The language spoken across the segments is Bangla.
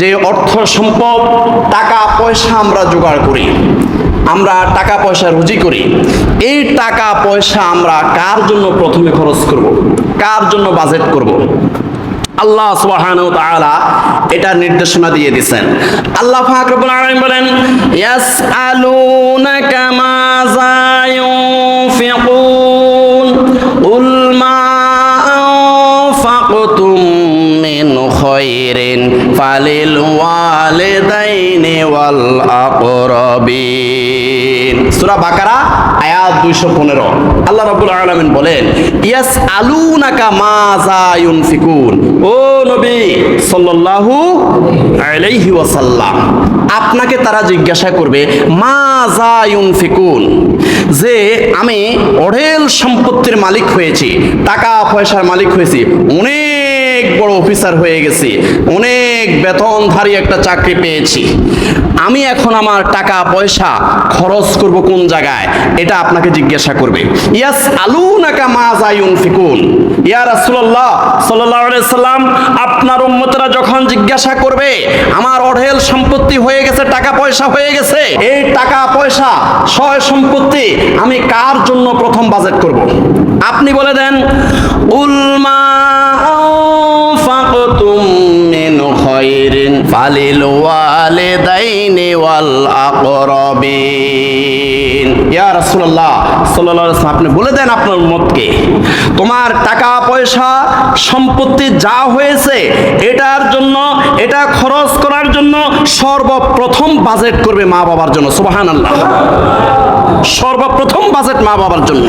যে অর্থ সম্পদ, টাকা, পয়সা আমরা জোগাড় করি, আমরা টাকা, পয়সা রুজি করি, এই টাকা, পয়সা আমরা কার জন্য প্রথমে খরচ করব? কার জন্য বাজেট করব? আল্লাহ তাআলা এটা নির্দেশনা দিয়ে দিয়েছেন। আল্লাহ পাক রব্বুল আলামিন বলেন, ইয়াসআলুনাকা মাযা ইউনফিকুন ওয়াল আকরাবিন। সূরা বাকারা, আয়াত 215 আল্লাহ রাব্বুল আলামিন বলেন ইয়াস আলুনাকা মাজা ইউনফিকুন। ও নবী সাল্লাল্লাহু আলাইহি ওয়াসাল্লাম, আপনাকে তারা জিজ্ঞাসা করবে মাজা ইউনফিকুন? যে আমি অঢেল সম্পত্তির মালিক হয়েছি, টাকা পয়সার মালিক হয়েছি অনেক বড় অফিসার হয়ে গেছি। অনেক বেতনধারী একটা চাকরি পেয়েছি। আমি এখন আমার টাকা, পয়সা খরচ করব কোন জায়গায়? এটা আপনাকে জিজ্ঞাসা করবে। ইয়াস আলু নাকা মাজা ইউনফিকুন ইয়া রাসূলুল্লাহ সাল্লাল্লাহু আলাইহি সাল্লাম, আপনার উম্মতরা যখন জিজ্ঞাসা করবে, আমার অঢেল সম্পত্তি হয়ে গেছে, টাকা পয়সা হয়ে গেছে, এই টাকা পয়সা সয় সম্পত্তি আমি কার জন্য প্রথম বাজেট করব? আপনি বলে দেন উলমা ফালিল ওয়ালিদাইনি ওয়াল আকরাবিন। ইয়া রাসূলুল্লাহ, সাল্লাল্লাহু আলাইহি আপনি বলে দেন আপনার উম্মতকে, তোমার টাকা, পয়সা, সম্পত্তি যা হয়েছে, এটার জন্য, এটা খরচ করার জন্য সর্বপ্রথম বাজেট করবে মা বাবার জন্য। সুবহানাল্লাহ। সর্বপ্রথম বাজেট মা বাবার জন্য।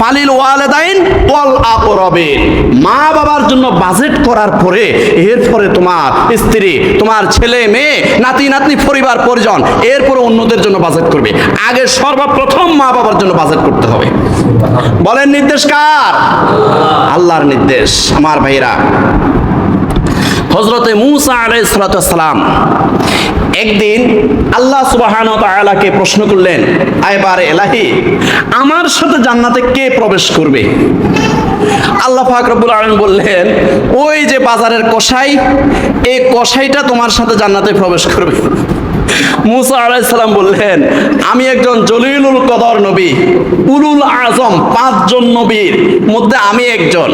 ফালিল ওয়ালেদাইন ওয়াল আকরাবিন। মা বাবার জন্য বাজেট করার পরে, এরপরে তোমার স্ত্রী, তোমার ছেলে, মেয়ে, নাতি, নাতনি, পরিবার, পরিজন, এরপরে অন্যদের জন্য বাজেট করবে। আগে সর্বপ্রথম মা বাবার জন্য বাজেট করতে হবে। বলেন নির্দেশ কার আল্লাহর নির্দেশ, আমার ভাইরা। হজরতে মুসা আলাইসালাম একদিন আল্লাহ সুবাহান তালাকে প্রশ্ন করলেন আয়বার এলাহি, আমার সাথে জান্নাতে কে প্রবেশ করবে? আল্লাহ ফাকরবুল আলম বললেন, ওই যে বাজারের কষাই এই কষাইটা তোমার সাথে জান্নাতে প্রবেশ করবে। মুসা আলাইসাল্লাম বললেন, আমি একজন জলিলুল কদর নবী, উলুল আজম, পাঁচজন নবীর মধ্যে আমি একজন।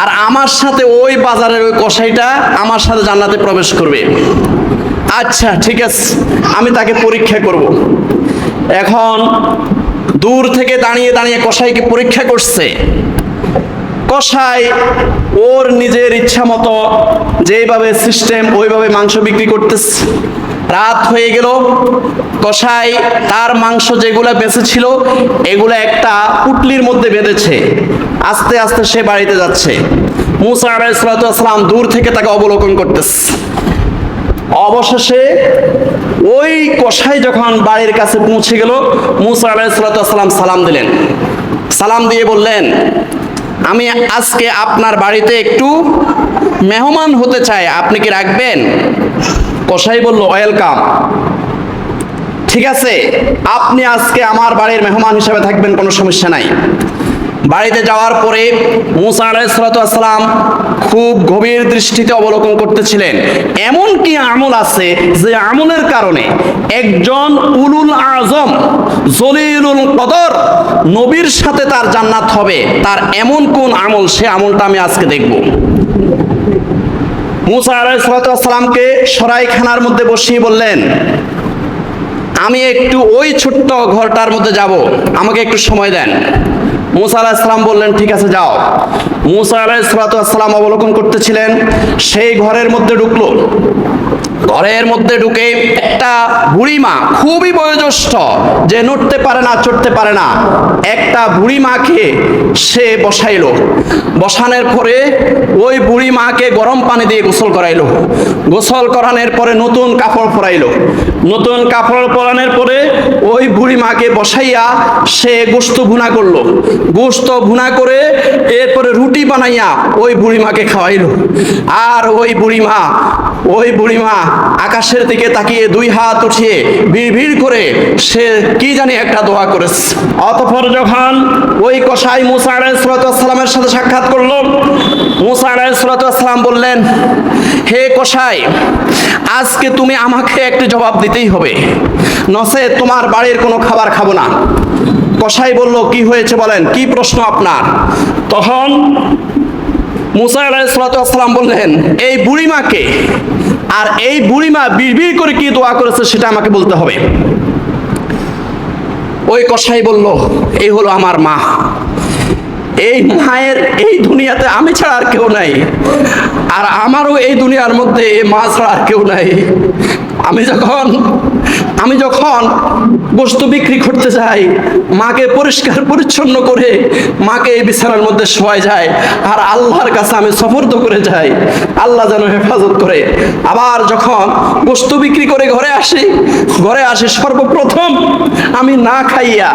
আর আমার সাথে ওই বাজারের ওই কসাইটা আমার সাথে জান্নাতে প্রবেশ করবে। আচ্ছা ঠিক আছে, আমি তাকে পরীক্ষা করব। এখন দূর থেকে দাঁড়িয়ে দাঁড়িয়ে কসাইকে পরীক্ষা করছে? কষাই ওর নিজের ইচ্ছা মতো যেভাবে সিস্টেম ওইভাবে মাংস বিক্রি করতেছে। রাত হয়ে গেল। কষাই তার মাংস যেগুলো বেঁচেছিল, এগুলো একটা পুটলির মধ্যে বেঁধেছে। আস্তে আস্তে সে বাড়িতে যাচ্ছে। মুসা আলাইসালাম দূর থেকে তাকে অবলোকন করতেছে। অবশেষে ওই কষাই যখন বাড়ির কাছে পৌঁছে গেল, মুসা আলাইসালাম সালাম দিলেন। সালাম দিয়ে বললেন, আমি আজকে আপনার বাড়িতে একটু মেহমান হতে চাই, আপনি কি রাখবেন? কসাই বলল, ওয়েলকাম। ঠিক আছে, আপনি আজকে আমার বাড়ির মেহমান হিসেবে থাকবেন, কোনো সমস্যা নাই। বাড়িতে যাওয়ার পরে মুসা আলাইসালাম খুব গভীর দৃষ্টিতে অবলোকন করতেছিলেন। এমন কি আমল আছে যে আমলের কারণে একজন উলুল আজম, জলিলুল কদর নবীর সাথে তার জান্নাত হবে, তার এমন কোন আমল, সে আমলটা আমি আজকে দেখব। মুসা আলাইসালামকে সরাইখানার মধ্যে বসিয়ে বললেন, আমি একটু ওই ছোট্ট ঘরটার মধ্যে যাব, আমাকে একটু সময় দেন। মুসা আলাহিসাম বললেন, ঠিক আছে, যাও। মুসা আলাহিসাম অবলোকন করতেছিলেন, সেই ঘরের মধ্যে ঢুকলো। ঘরের মধ্যে ঢুকে একটা বুড়িমা খুবই বয়োজ্যেষ্ঠ, যে নড়তে পারে না, চড়তে পারে না, একটা বুড়ি মাকে সে বসাইল। বসানোর পরে ওই বুড়ি মাকে গরম পানি দিয়ে গোসল করাইল। গোসল করানোর পরে নতুন কাপড় পরাইলো। নতুন কাপড় পরানোর পরে ওই বুড়ি মাকে বসাইয়া সে গোস্ত ভুনা করল। গোস্ত ভুনা করে এরপরে রুটি বানাইয়া ওই বুড়ি মাকে খাওয়াইলো। আর ওই বুড়ি মা ওই বুড়িমা আকাশের দিকে তাকিয়ে দুই হাত উঠিয়ে ভিড় ভিড় করে সে কি জানি একটা দোয়া করেছে। অতঃপর যখন ওই কসাই মুসা আলাইসালামের সাথে সাক্ষাৎ করল, মুসা আলাইসালাম বললেন, হে কসাই, আজকে তুমি আমাকে একটি জবাব দিতেই হবে। নসে তোমার বাড়ির কোনো খাবার খাব না। কসাই বলল, কি হয়েছে বলেন, কি প্রশ্ন আপনার? তখন মুসা আলাইসালাম বললেন, এই বুড়িমাকে আর এই বুড়িমা বিড়বিড় করে কি দোয়া করেছে সেটা আমাকে বলতে হবে। ওই কষাই বলল, এই হলো আমার মা। এই মায়ের এই দুনিয়াতে আমি ছাড়া আর কেউ নাই। আর আমারও এই দুনিয়ার মধ্যে এই মা ছাড়া আর কেউ নাই। আমি যখন আমি যখন বস্তু বিক্রি করতে যাই, মাকে পরিষ্কার পরিচ্ছন্ন করে মাকে এই বিছানার মধ্যে শোয়াই যায়, আর আল্লাহর কাছে আমি সফর্দ করে যাই, আল্লাহ যেন হেফাজত করে। আবার যখন বস্তু বিক্রি করে ঘরে আসি ঘরে আসি সর্বপ্রথম আমি না খাইয়া,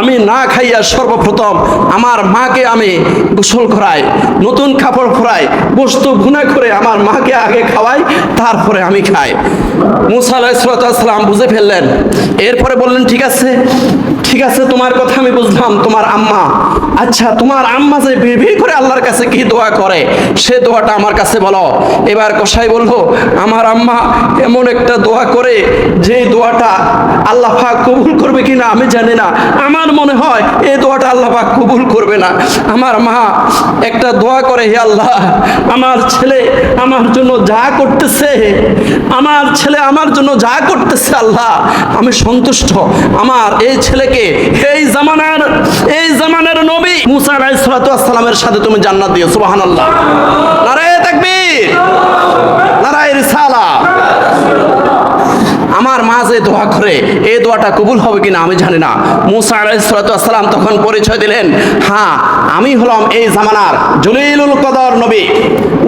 আমি না খাইয়া সর্বপ্রথম আমার মাকে আমি গোসল করাই, নতুন কাপড় পরাই, বস্তু ভুনা করে আমার মাকে আগে খাওয়াই, তারপরে আমি খাই। মুসা আলাইসালাম বুঝে ফেললেন। এরপরে বললেন, ঠিক আছে ঠিক আছে, তোমার কথা আমি বুঝলাম, তোমার আম্মা। আচ্ছা তোমার আম্মা যে বিড়বিড় করে আল্লাহর কাছে কি দোয়া করে, সে দোয়াটা আমার কাছে বলো। এবার কসাই বলল, আমার আম্মা এমন একটা দোয়া করে যে দোয়াটা আল্লাহ কবুল করবে কিনা আমি জানি না। আমার মনে হয় এই দোয়াটা আল্লাহ পাক কবুল করবে না। আমার মা একটা দোয়া করে, হে আল্লাহ, আমার ছেলে আমার জন্য যা করতেছে, আমার ছেলে আমার জন্য যা করতেছে আল্লাহ, আমি সন্তুষ্ট। আমার এই ছেলেকে এই জামানার এই জামানার নবী মুসা আলাইসালামের সাথে তুমি জান্নাত দিও, সুবহানাল্লাহ। নারায়ে তাকবীর, নারায়ে রিসালা। যে দোয়া করে এই দোয়াটা কবুল হবে কিনা আমি জানি না। মুসা আলাইসালাম তখন পরিচয় দিলেন হ্যাঁ আমি হলাম এই জামানার জলিলুল কদর নবী।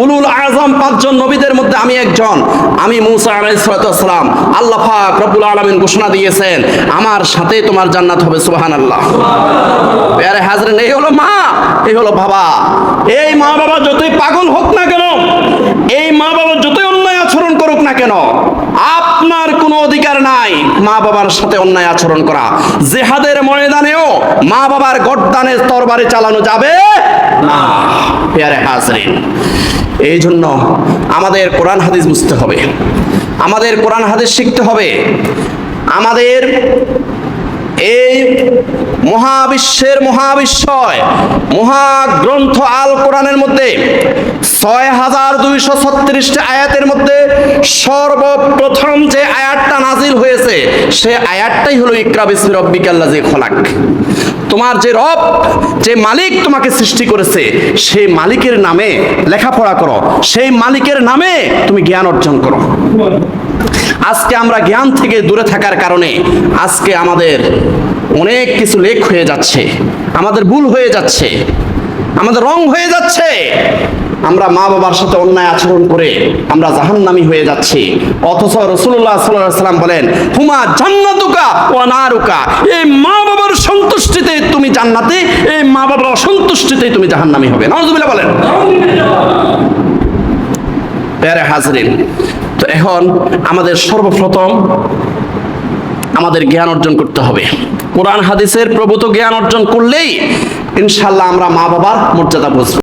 উলুল আজম পাঁচজন নবীদের মধ্যে আমি একজন। আমি মুসা আলাইসালাম আল্লাহ পাক রব্বুল আলমিন ঘোষণা দিয়েছেন, আমার সাথে তোমার জান্নাত হবে সুবাহান আল্লাহ আরে হাজরেন এই হলো মা, এই হলো বাবা। এই মা বাবা যতই পাগল হোক না কেন, এই মা বাবা যতই অন্যায় আচরণ করুক না কেন কোনো অধিকার নাই। মা বাবার সাথে অন্যায় আচরণ করা। জেহাদের ময়দানেও মা বাবার গর্দানে তরবারি চালানো যাবে না, পেয়ারে হাজরিন এই জন্য আমাদের কোরআন হাদিস বুঝতে হবে। আমাদের কোরআন হাদিস শিখতে হবে। আমাদের এই মহাবিশ্বের মহাবিশ্বয়, মহাগ্রন্থ আল কোরআনের মধ্যে ছয় হাজার দুইশো ছত্রিশটি আয়াতের মধ্যে সর্বপ্রথম যে আয়াতটা নাজিল হয়েছে, সে আয়াতটাই হলো ইকরা বিসমি রব্বিকাল্লাজি খলাক। তোমার যে রব, যে মালিক তোমাকে সৃষ্টি করেছে, সেই মালিকের নামে লেখাপড়া করো, সেই মালিকের নামে তুমি জ্ঞান অর্জন করো। আজকে আমরা জ্ঞান থেকে দূরে থাকার কারণে আজকে আমাদের অনেক কিছু লেখ হয়ে যাচ্ছে, আমাদের ভুল হয়ে যাচ্ছে, আমাদের রং হয়ে যাচ্ছে। আমরা মা বাবার সাথে অন্যায় আচরণ করে আমরা জাহান্নামি হয়ে যাচ্ছি। অথচ রসুল্লাহ সাল্লাম বলেন, হুমা জান্নাতুকা ও নারুকা? এই মা বাবার সন্তুষ্টিতে তুমি জান্নাতে, এই মা বাবার অসন্তুষ্টিতে তুমি জাহান্নামি হবে। নজরুল্লাহ বলেন। প্যারে হাজরিন। তো এখন আমাদের সর্বপ্রথম আমাদের জ্ঞান অর্জন করতে হবে। কোরআন হাদিসের প্রভূত জ্ঞান অর্জন করলেই ইনশাল্লাহ আমরা মা বাবার মর্যাদা বুঝব।